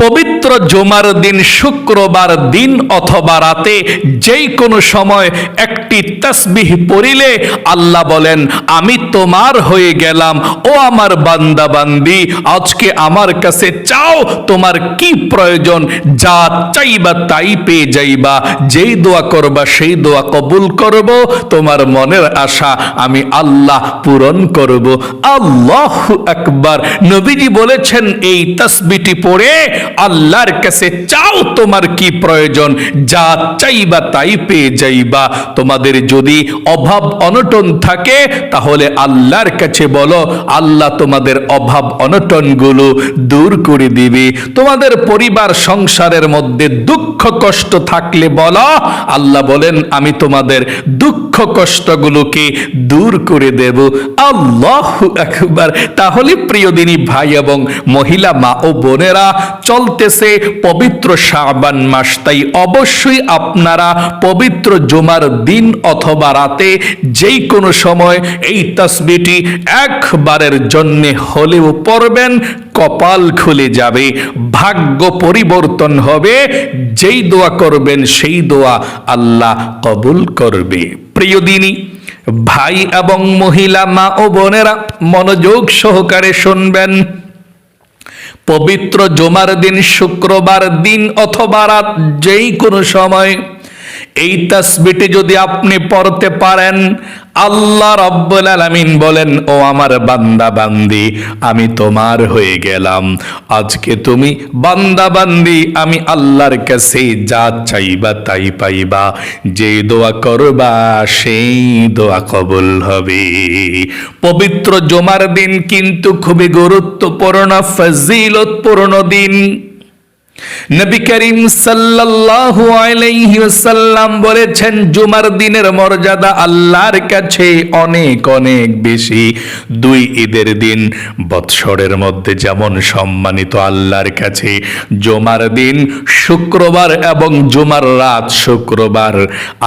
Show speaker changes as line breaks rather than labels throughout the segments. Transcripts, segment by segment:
পবিত্র জুমার দিন শুক্রবার দিন অথবা রাতে যেই কোনো সময় একটি তসবিহ পড়িলে আল্লাহ বলেন, আমি তোমার হয়ে গেলাম, ও আমার বান্দা বান্দি আজকে আমার কাছে চাও তোমার কি প্রয়োজন, যা চাইবা তাই পেয়ে যাইবা, যেই দোয়া করবা সেই দোয়া কবুল করব, তোমার মনের আশা আমি আল্লাহ পূরণ করব। আল্লাহ আকবার। নবীজি বলেছেন, এই তসবিটি পড়ে আল্লাহর কাছে চাও তোমার কি প্রয়োজন? যা চাইবা তাই পেয়ে যাইবা। তোমাদের যদি অভাব অনটন থাকে, তাহলে আল্লাহর কাছে বলো, আল্লাহ তোমাদের অভাব অনটনগুলো দূর করে দিবে। তোমাদের পরিবার সংসারের মধ্যে দুঃখ কষ্ট থাকলে বলো, আল্লাহ বলেন, আমি তোমাদের দুঃখ কষ্টগুলোকে দূর করে দেব। আল্লাহ একবার তাহলে প্রিয় দিনী ভাই এবং মহিলা মা ও বোনেরা চলতেছে পবিত্র শাবান মাস। তাই অবশ্যই আপনারা পবিত্র জুমার দিন অথবা রাতে যেই কোনো সময় এই তসবিটি একবারের জন্য হলেও পড়বেন, কপাল খুলে যাবে, ভাগ্য পরিবর্তন হবে, যেই দোয়া করবেন সেই দোয়া আল্লাহ কবুল করবে। প্রিয় দিনী, ভাই এবং মহিলা, মা ও বোনেরা মনোযোগ সহকারে শুনবেন। পবিত্র জমার দিন শুক্রবার দিন অথবা রাত যেই কোনো সময়, এই তাসবিটি যদি আপনি পড়তে পারেন আল্লাহ রব্বুল আলামিন বলেন, ও আমার বান্দা বান্দি আমি তোমার হয়ে গেলাম। আজকে তুমি বান্দা বান্দি আমি আল্লাহর কাছে যা চাইবা তাই পাইবা। যে দোয়া করবা, সেই দোয়া কবুল হবে। পবিত্র জমার দিন কিন্তু খুবই গুরুত্বপূর্ণ, ফজিলতপূর্ণ দিন। নবী করিম সাল্লাল্লাহু আলাইহি ওয়াসাল্লাম বলেছেন, জুমার দিনের মর্যাদা আল্লাহর কাছে অনেক অনেক বেশি। দুই ঈদের দিন বৎসরের মধ্যে যেমন সম্মানিত আল্লাহর কাছে, জুমার দিন শুক্রবার এবং জুমার রাত শুক্রবার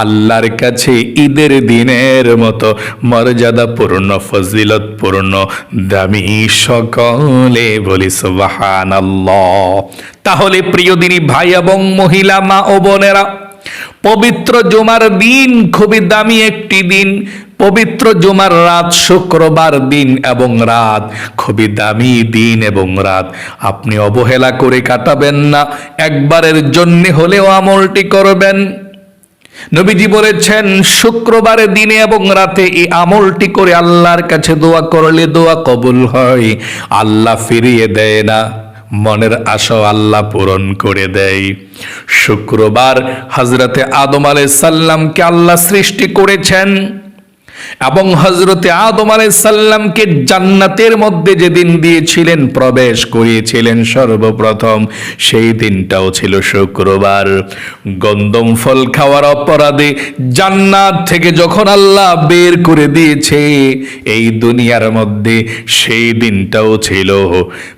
আল্লাহর কাছে ঈদের দিনের মতো মর্যাদাপূর্ণ ফজিলতপূর্ণ দামি সকলে বলি সুবহানাল্লাহ। তাহলে প্রিয় দিনী ভাই এবং মহিলা, মা ও বোনেরা, পবিত্র জুমার দিন খুবই দামি একটি দিন। পবিত্র জুমার রাত শুক্রবার দিন এবং রাত খুবই দামি দিন এবং রাত। আপনি অবহেলা করে কাটাবেন না, একবারের জন্য হলেও আমলটি করবেন। নবীজি বলেছেন শুক্রবারের দিনে এবং রাতে এই আমলটি করে আল্লাহর কাছে দোয়া করলে দোয়া কবুল হয়, আল্লাহ ফিরিয়ে দেয় না। মনের আশা আল্লাহ পূরণ করে দেয়। শুক্রবার হজরতে আদম আলাই সাল্লামকে আল্লাহ সৃষ্টি করেছেন। এবং হজরতে আদম আলাই সাল্লামকে জান্নাতের মধ্যে যেদিন দিয়েছিলেন, প্রবেশ করিয়েছিলেন সর্বপ্রথম। সেই দিনটাও ছিল শুক্রবার। গন্দম ফল খাওয়ার অপরাধে জান্নাত থেকে যখন আল্লাহ বের করে দিয়েছে, এই দুনিয়ার মধ্যে সেই দিনটাও ছিল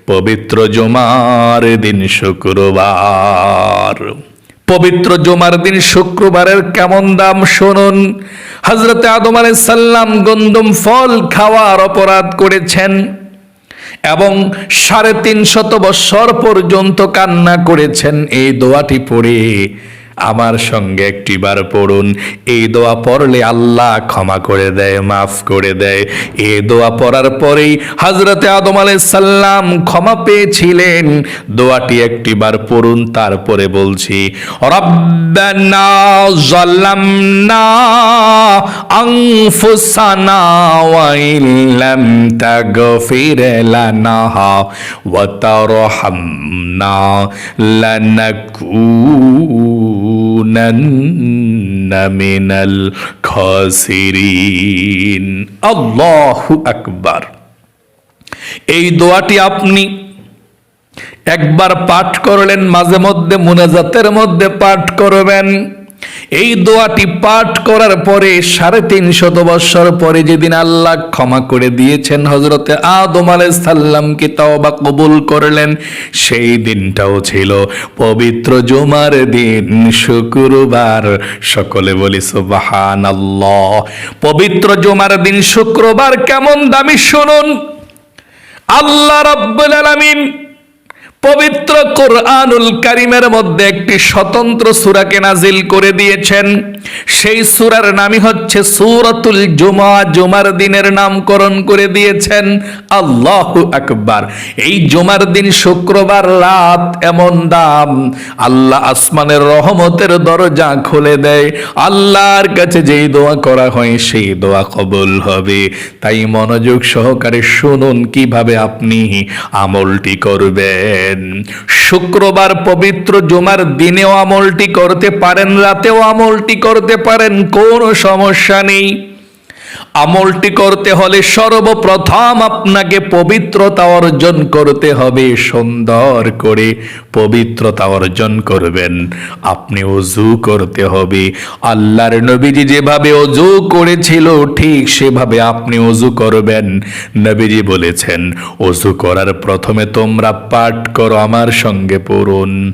পবিত্র জমার দিন শুক্রবার। পবিত্র জমার দিন শুক্রবারের কেমন দাম শুনুন। হজরতে আদম সাল্লাম গন্দম ফল খাওয়ার অপরাধ করেছেন এবং সাড়ে তিন শত বৎসর পর্যন্ত কান্না করেছেন। এই দোয়াটি পড়ে আমার সঙ্গে একটিবার পড়ুন। এই দোয়া পড়লে আল্লাহ ক্ষমা করে দেয়, মাফ করে দেয়। এই দোয়া পড়ার পরেই হজরতে আদম আলাই সাল্লাম ক্ষমা পেয়েছিলেন। দোয়াটি একটিবার পড়ুন, তারপরে বলছি, রব্বানা জালামনা আনফুসানা ওয়া ইল্লাম তাগফির লানা ওয়া তারহামনা লানাকুনান্না মিনাল খাসিরিন আল্লাহু আকবার। এই দোয়াটি আপনি একবার পাঠ করলেন, মাঝে মধ্যে মুনাজাতের মধ্যে পাঠ করবেন। এই দোয়াটি পাঠ করার পরে সাড়ে তিনশত বৎসর পরে যেদিন আল্লাহ ক্ষমা করে দিয়েছেন হজরতে আদম আলাইসাল্লামকে তাওবা কবুল করলেন, সেই দিনটাও ছিল পবিত্র জুমার দিন, শুক্রবার। সকলে বলি সুবাহান আল্লাহ পবিত্র জুমার দিন, শুক্রবার কেমন দামি, শুনুন। আল্লাহ রাব্বুল আলামিন পবিত্র কোরআনুল কারিমের মধ্যে একটি স্বতন্ত্র সূরাকে নাজিল করে দিয়েছেন। সেই সুরার নামই হচ্ছে সূরাতুল জুমা। জুমার দিনের নামকরণ করে দিয়েছেন আল্লাহ আকবার। এই জুমার দিন শুক্রবার রাত এমন দাম। আল্লাহ আসমানের রহমতের দরজা খুলে দেয়। আল্লাহর কাছে যেই দোয়া করা হয় সেই দোয়া কবুল হবে। তাই মনোযোগ সহকারে শুনুন কীভাবে আপনি আমলটি করবেন। শুক্রবার পবিত্র জুমার দিনেও আমলটি করতে পারেন রাতেও আমলটি করতে পারেন কোনো সমস্যা নেই। আমলটি করতে হলে সর্বপ্রথম আপনাকে পবিত্রতা অর্জন করতে হবে। সুন্দর করে পবিত্রতা অর্জন করবেন। আপনি অজু করতে হবে। আল্লাহর নবীজি যেভাবে অজু করেছিল, ঠিক সেভাবে আপনি অজু করবেন। নবীজি বলেছেন, অজু করার প্রথমে তোমরা পাঠ করো, আমার সঙ্গে পড়ুন।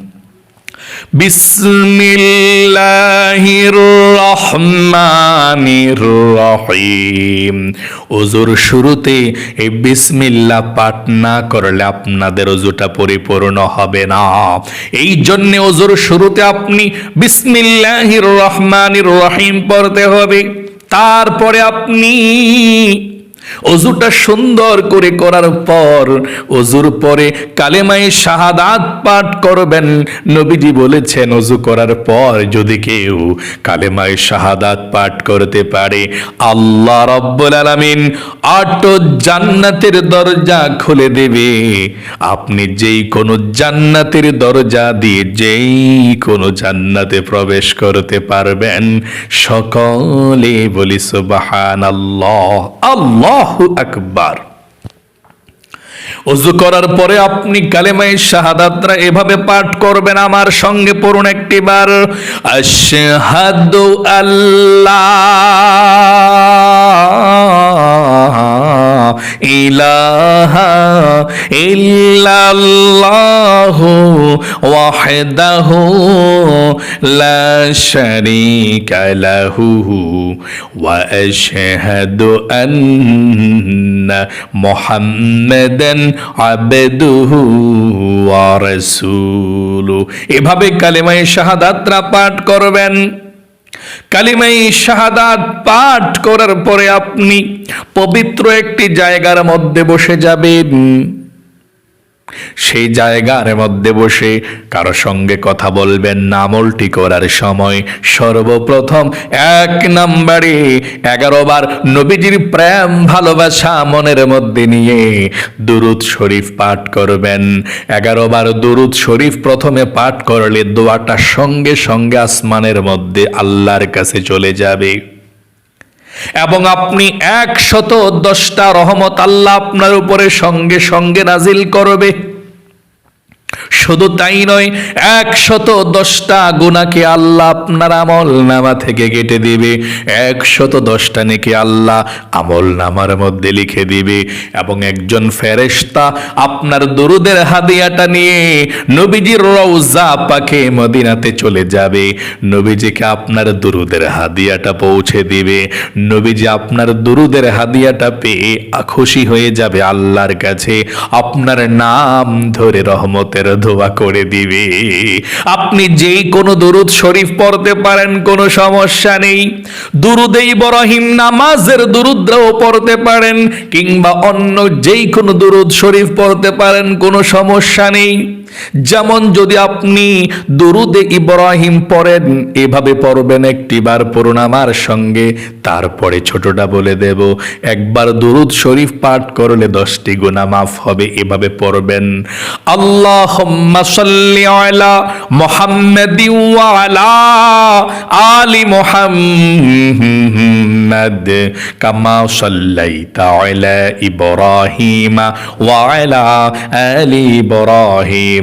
বিসমিল্লাহির রহমানির রহিম ওজুর শুরুতে এই বিসমিল্লাহ পাঠ না করলে আপনাদের ওজুটা পরিপূর্ণ হবে না। এই জন্যে ওজুর শুরুতে আপনি বিসমিল্লাহির রহমানির রহিম পড়তে হবে। তারপরে আপনি অজুটা সুন্দর করে করার পর অজুর পরে কালেমাই শাহাদাত পাঠ করবেন। নবীজি বলেছেন, অজু করার পর যদি কেউ কালেমাই শাহাদাত পাঠ করতে পারে, আল্লাহ রব্বুল আলামিন আট জান্নাতের দরজা খুলে দেবে। আপনি যেই কোনো জান্নাতের দরজা দিয়ে যেই কোনো জান্নাতে প্রবেশ করতে পারবেন, সকলে বলি সুবহানাল্লাহ, আল্লাহু আকবার। অজু করার পরে আপনি কালেমাই শাহাদাতরা এভাবে পাঠ করবেন, আমার সঙ্গে পড়ুন একটিবার। আশহাদু আল্লাহ ইলাহা ইল্লাল্লাহু ওয়াহদাহু লা ওয়া এভাবে কালেমায়ে শাহাদাতরা পাঠ করবেন। কালিমাই শাহাদাত পাঠ করার পরে আপনি পবিত্র একটি জায়গার মধ্যে বসে যাবেন। সেই জায়গার মধ্যে বসে কারও সঙ্গে কথা বলবেন না আমলটি করার সময় সর্বপ্রথম এক নম্বরে এগারো নবীজির প্রেম, ভালোবাসা মনের মধ্যে নিয়ে দুরুদ শরীফ পাঠ করবেন। এগারো বার দুরুদ শরীফ প্রথমে পাঠ করলে দোয়াটা সঙ্গে সঙ্গে আসমানের মধ্যে আল্লাহর কাছে চলে যাবে। এবং আপনি একশত দশটা রহমত আল্লাহ আপনার উপরে সঙ্গে সঙ্গে নাজিল করবে। শুধু তাই নয়, একশত দশটা গুণাকে আল্লাহ আপনার আমল নামা থেকে কেটে দিবে। একশত দশটা নেকি আল্লাহ আমল নামার মধ্যে লিখে দিবে। এবং একজন ফেরেশতা আপনার দরুদের হাদিয়াটা নিয়ে নবীজির রওজা পাকে মদিনাতে চলে যাবে। নবীজিকে আপনার দরুদের হাদিয়াটা পৌঁছে দিবে। নবীজি আপনার দরুদের হাদিয়াটা পেয়ে খুশি হয়ে যাবে আল্লাহর কাছে। আপনার নাম ধরে রহমতের দোয়া করে দিবে। আপনি যেই কোনো দুরুদ শরীফ পড়তে পারেন, কোনো সমস্যা নেই। দুরুদেই ইব্রাহিম নামাজের দুরুদ্রাও পড়তে পারেন, কিংবা অন্য যেই কোনো দুরুদ শরীফ পড়তে পারেন, কোনো সমস্যা নেই। যেমন যদি আপনি দুরুদে ইব্রাহিম পড়েন, এভাবে পড়বেন একটিবার পড়ুন আমার সঙ্গে। তারপরে ছোটটা বলে দেব, একবার দুরুদ শরীফ পাঠ করলে দশটি গুণা মাফ হবে, এভাবে পড়বেন। আল্লাহ মুহাম্মাদি আলা মুহাম্মাদ কামা সাল্লাইতা আলা ইব্রাহিম আলি ইব্রাহিম।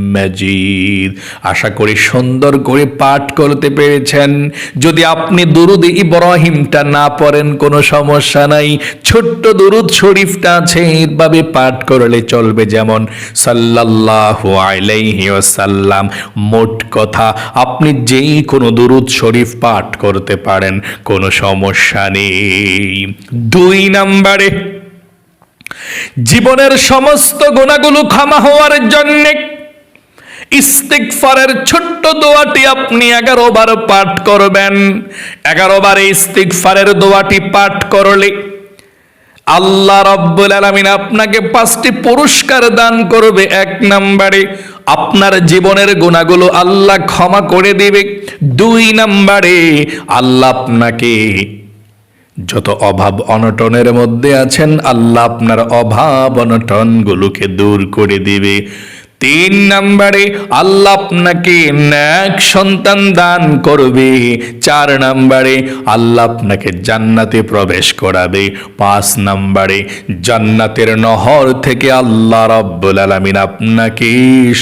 মাজিদ। আশা করি সুন্দর করে পাঠ করতে পেরেছেন। যদি আপনি দুরুদ ইব্রাহিমটা না পড়েন, কোনো সমস্যা নাই। ছোট্ট দুরুদ শরীফটা আছে এইভাবে পাঠ করলে চলবে যেমন, সাল্লাল্লাহু আলাইহি ওয়াসাল্লাম। মোট কথা, আপনি যেই কোনো দুরুদ শরীফ পাঠ করতে পারেন, কোনো সমস্যা নেই। দুই নম্বরে, জীবনের সমস্ত গুণাগুলো ক্ষমা হওয়ার জন্যে ইস্তিকফারের ছোট্ট দোয়াটি আপনি এগারো বার পাঠ করবেন। এগারো বার ইস্তিকফারের দোয়াটি পাঠ করলে আল্লাহ রব্বুল আলামিন আপনাকে পাঁচটি পুরস্কার দান করবে। এক নম্বরে আপনার জীবনের গুণাগুলো আল্লাহ ক্ষমা করে দেবে। দুই নম্বরে আল্লাহ আপনাকে যত অভাব অনটনের মধ্যে আছেন, আল্লাহ আপনার অভাব অনটনগুলোকে দূর করে দিবে। তিন নম্বরে, আল্লাহ আপনাকে ন্যাক সন্তান দান করবে। চার নম্বরে, আল্লাহ আপনাকে জান্নাতে প্রবেশ করাবে। পাঁচ নম্বরে, জান্নাতের নহর থেকে আল্লাহ রব্বুল আলামিন আপনাকে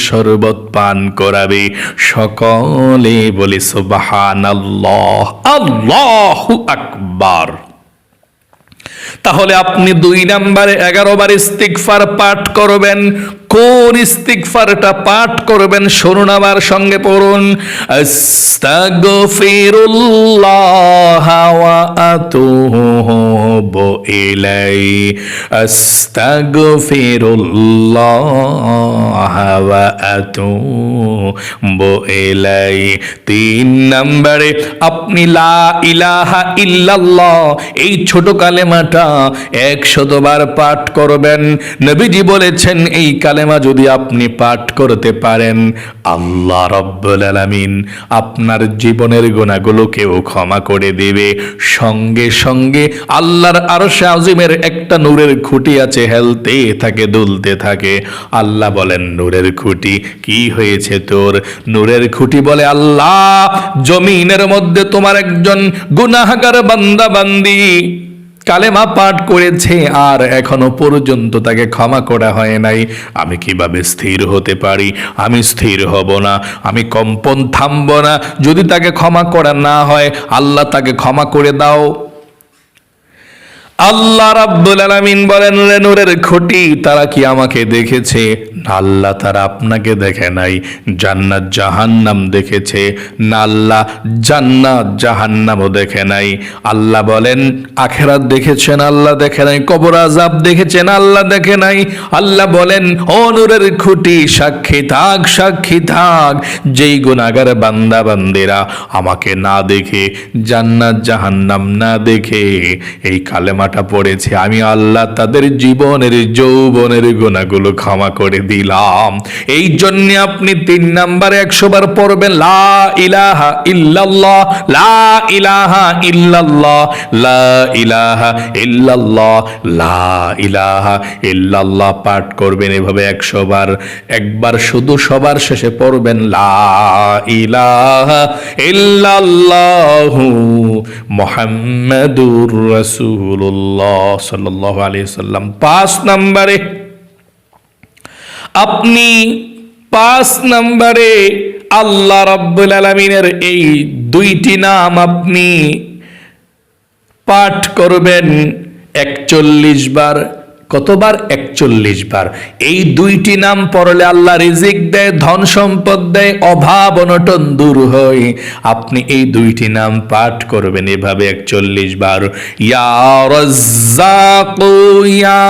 শরবত পান করাবে। সকলে বলি, সুবহানাল্লাহ, আল্লাহু আকবার। তাহলে আপনি দুই নম্বরে এগারো বার ইস্তিকফার পাঠ করবেন। কোন ইস্তিকফারটা পাঠ করবেন শুনুন আমার সঙ্গে পড়ুন। তিন নম্বরে, আপনি লা ইলাহা ইল্লাল্লাহ, এই ছোট কালেমাটা একশতবার পাঠ করবেন। নবীজি বলেছেন, এই কালেমা যদি আপনি পাঠ করতে পারেন, আল্লাহ রব্বুল আলামিন আপনার জীবনের গুণাগুলোকেও ক্ষমা করে দেবে। সঙ্গে সঙ্গে আল্লাহর আরশে আজিমের একটা নূরের খুঁটি আছে, হেলতে থাকে, দুলতে থাকে। আল্লাহ বলেন, নূরের খুঁটি কি হয়েছে তোর? নূরের খুঁটি বলে, আল্লাহ, জমিনের মধ্যে তোমার একজন গুনাহগার বান্দা বান্দি কালেমা পাঠ করেছে আর এখনও পর্যন্ত তাকে ক্ষমা করা হয় নাই। আমি কীভাবে স্থির হতে পারি? আমি স্থির হব না, আমি কম্পন থামব না। যদি তাকে ক্ষমা করা না হয়, আল্লাহ তাকে ক্ষমা করে দাও। আল্লাহ রাব্বুল আলামিন বলেন নূরের খুঁটি, তারা কি আমাকে দেখেছে? না, আল্লাহ তারা আপনাকে দেখে নাই। জান্নাত জাহান্নাম দেখেছে। না, আল্লাহ জান্নাত জাহান্নামও দেখে নাই। আল্লাহ বলেন, আখেরাত দেখেছেন আল্লাহ দেখে নাই। কবর আজাব দেখেছেন আল্লাহ দেখে নাই। আল্লাহ বলেন, ও নূরের খুঁটি, সাক্ষী থাক সাক্ষী থাক। যেই গুণাগার বান্দা বান্দেরা আমাকে না দেখে, জান্নাত জাহান্নাম না দেখে, এই কালেমাটা পড়েছে, আমি আল্লাহ তাদের জীবনের, যৌবনের গুণাগুলো ক্ষমা করে দিলাম। এই জন্য আপনি তিন নাম্বারে একশো বার পড়বেন, লা ইলাহা ইল্লাল্লাহ, লা ইলাহা ইল্লাল্লাহ, লা ইলাহা ইল্লাল্লাহ, লা ইলাহা ইল্লাল্লাহ পাঠ করবেন এভাবে একশো বার। একবার শুধু সবার শেষে পড়বেন, লা ইলাহা ইল্লাল্লাহু মুহাম্মাদুর রাসূলুল্লাহ। সাল্লাল্লাহু আলি সাল্লাম পাঁচ নম্বরে, আপনি পাঁচ নম্বরে আল্লাহ রব্বুল আলমিনের এই দুইটি নাম আপনি পাঠ করবেন একচল্লিশ বার। কতবার? একচল্লিশ বার। এই দুইটি নাম পড়লে আল্লাহ রিজিক দেয়, ধন সম্পদ দেয়, অভাব অনটন দূর হয়। আপনি এই দুইটি নাম পাঠ করবেন এভাবে একচল্লিশ বার। ইয়া ইয়া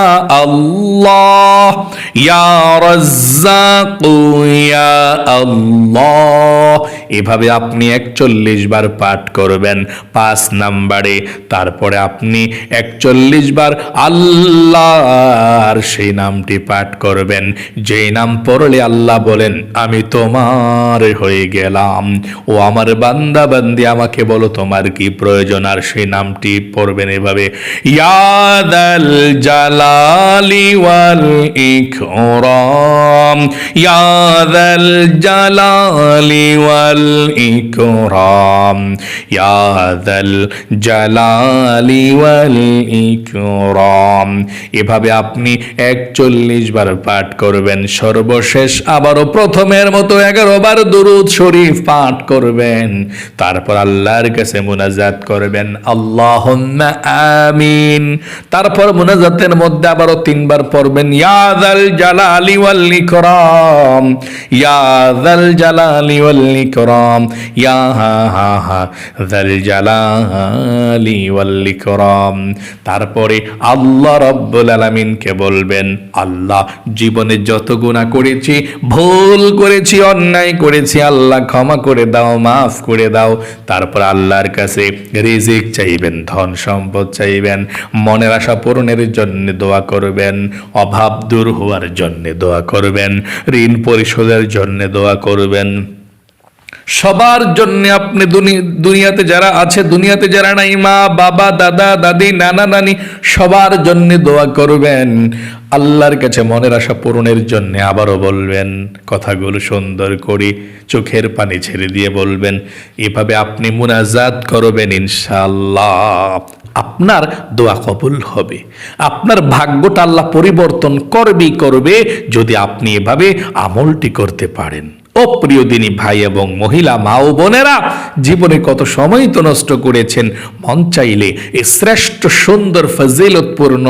আল্লাহ। এভাবে আপনি একচল্লিশ বার পাঠ করবেন, পাঁচ নাম্বারে। তারপরে আপনি একচল্লিশ বার আল্লাহর সেই নামটি পাঠ করবেন। যেই নাম পড়লে আল্লাহ বলেন, আমি তোমার হয়ে গেলাম। ও আমার বান্দা বান্দি, আমাকে বলো তোমার কি প্রয়োজন? আর সেই নামটি পড়বেন এভাবে, ইয়াদাল জালালি ওয়াল ইকরাম। ইয়াদাল জালালি ওয়াল والإكرام يا ذا الجلال والإكرام এভাবে আপনি একচল্লিশ বার পাঠ করবেন সর্বশেষ আবারও প্রথমের মতো এগারো বার দুরুদ শরীফ পাঠ করবেন তারপর আল্লাহর কাছে মুনাজাত করবেন আল্লাহ আমিন তারপর মুনাজাতের মধ্যে আবারও তিনবার পড়বেন ইয়াদাল জালালি ওয়াল ইকরাম ইয়াদাল জালালি ওয়াল ইকরাম হা, যাল জালালি ওয়াল ইকরাম। তারপরে আল্লাহ রব্বুল আলামিনকে বলবেন, আল্লাহ জীবনে যত গুনাহ করেছি, ভুল করেছি, অন্যায় করেছি, আল্লাহ ক্ষমা করে দাও, মাফ করে দাও। তারপর আল্লাহর কাছে রিজিক চাইবেন, ধন সম্পদ চাইবেন, মনের আশা পূরণের জন্য দোয়া করবেন, অভাব দূর হওয়ার জন্য দোয়া করবেন, ঋণ পরিশোধের জন্য দোয়া করবেন। সবার জন্য আপনি দুনি- দুনিয়াতে যারা আছে, দুনিয়াতে যারা নাই, মা, বাবা, দাদা, দাদি, নানা, নানি, সবার জন্য দোয়া করবেন। আল্লাহর কাছে মনের আশা পূরণের জন্য আবারও বলবেন, কথাগুলো সুন্দর করে চোখের পানি ছেড়ে দিয়ে বলবেন, এভাবে আপনি মুনাজাত করবেন ইনশাল্লাহ আপনার দোয়া কবুল হবে, আপনার ভাগ্যটা আল্লাহ পরিবর্তন করবেই করবে, যদি আপনি এভাবে আমলটি করতে পারেন। ও প্রিয় দিনী ভাই এবং মহিলা, মা ও বোনেরা, জীবনে কত সময় তো নষ্ট করেছেন, মন চাইলে এই শ্রেষ্ঠ সুন্দর ফজিলতপূর্ণ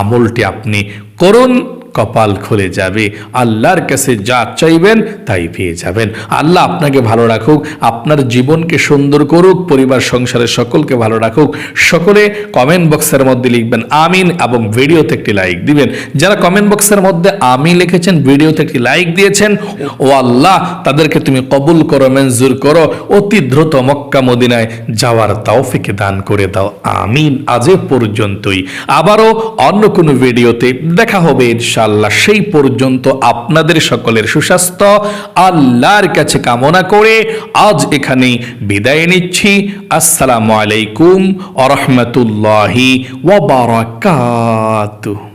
আমলটি আপনি করুন। কপাল খুলে যাবে। আল্লাহর কাছে যা চাইবেন তাই পেয়ে যাবেন। আল্লাহ আপনাকে ভালো রাখুক, আপনার জীবনকে সুন্দর করুক, পরিবার, সংসারের সকলকে ভালো রাখুক। সকলে কমেন্ট বক্সের মধ্যে লিখবেন, আমিন এবং ভিডিওতে একটি লাইক দিবেন। যারা কমেন্ট বক্সের মধ্যে আমি লিখেছেন, ভিডিওতে একটি লাইক দিয়েছেন, ও আল্লাহ, তাদেরকে তুমি কবুল করো, মঞ্জুর করো। অতি দ্রুত মক্কা, মদিনায় যাওয়ার তৌফিকে দান করে দাও। আমিন। আজ পর্যন্তই। আবারও অন্য কোনো ভিডিওতে দেখা হবে ইনশাআল্লাহ, সেই পর্যন্ত আপনাদের সকলের সুস্বাস্থ্য। আল্লাহর কাছে কামনা করে আজ এখানে বিদায় নিচ্ছি। আসসালামু আলাইকুম আরহামতুল্লাহি রহমতুল্লাহি ওয়া বারাকাতুহু